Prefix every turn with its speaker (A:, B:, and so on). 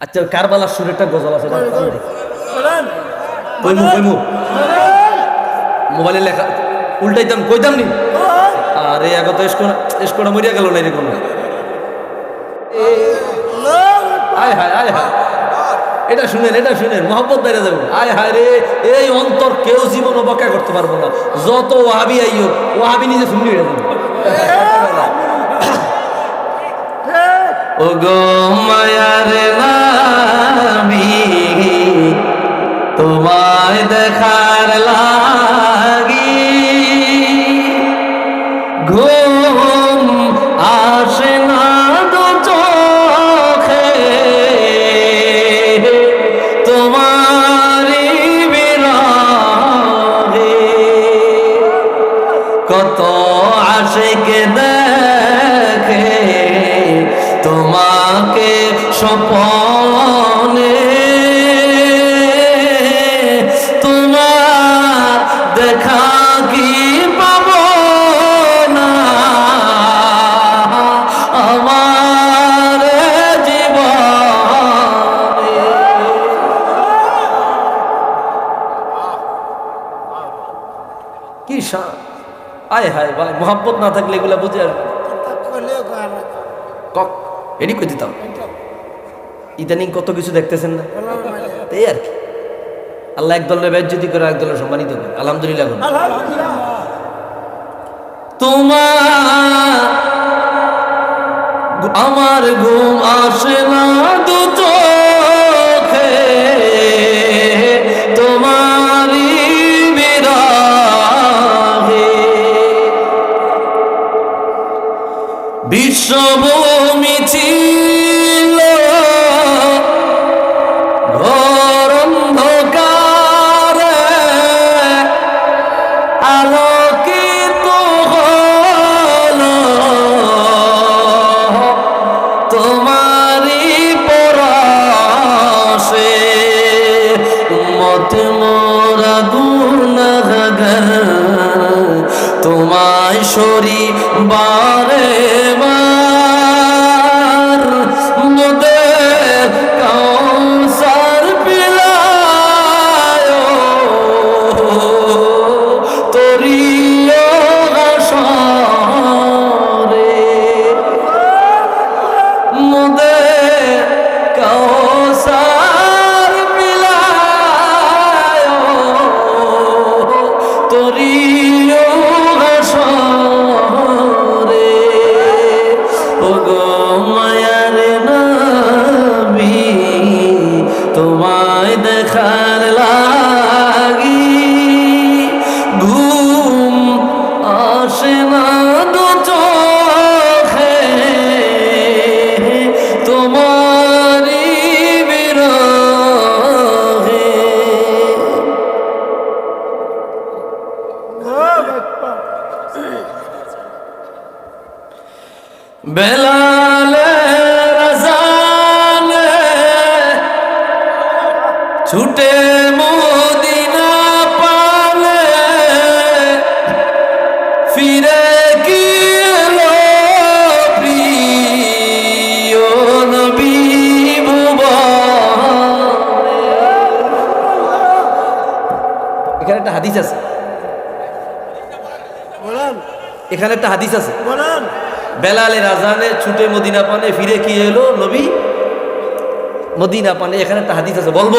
A: আচ্ছা কারবালার সুরেরটা গজল আছে কইমু কইমু মোবাইলে লেখা উল্টাইতাম কইতাম নি? আরে আগে তো এসকোনা এসকোনা মরিয়া গেল না এরকম আয় হায় আয় হায়। এটা শুনেন এটা শুনেন মোহাম্মদ বেড়ে যাব। আয় হায় রে এই অন্তর কেউ জীবন অবাক্কা করতে পারব না। যত ওহাবি আইও ওহাবি নিজে শুনি হয়ে যাব। ও গো মায়ার নামি ঘুম আসে না দু চোখে। তোমারি বিরহে। কত আশেকে দেখে তোমাকে স্বপনে শান আয় হায় ভাই মোহাম্মত না থাকলে এগুলা বুঝে কক এডি কই দিতাম? ইদানিং কত কিছু দেখতেছেন না? এই আর কি। আল্লাহ করে সম্মানিত করে। আলহামদুলিল্লাহ তোমার আমার ঘুম আসে না দু বিশ্বভূমি ছিল। ঘোর অন্ধকারে আলোকিত হলো। তোমারি পরাশে মত মোরা গুণাগার। তোমায় বারে বার বেলালে রাজানে ছুটে মদিনা পালে ফিরে কি এলো প্রিয় নবী এখানে একটা হাদিস আছে। এখানে একটা হাদিস আছে।
B: বলেন।
A: বেলালে রাজানে ছুটে মদিনা পানে ফিরে কি এলো? নবী মদিনা পানে, এখানে একটা আছে, বলব?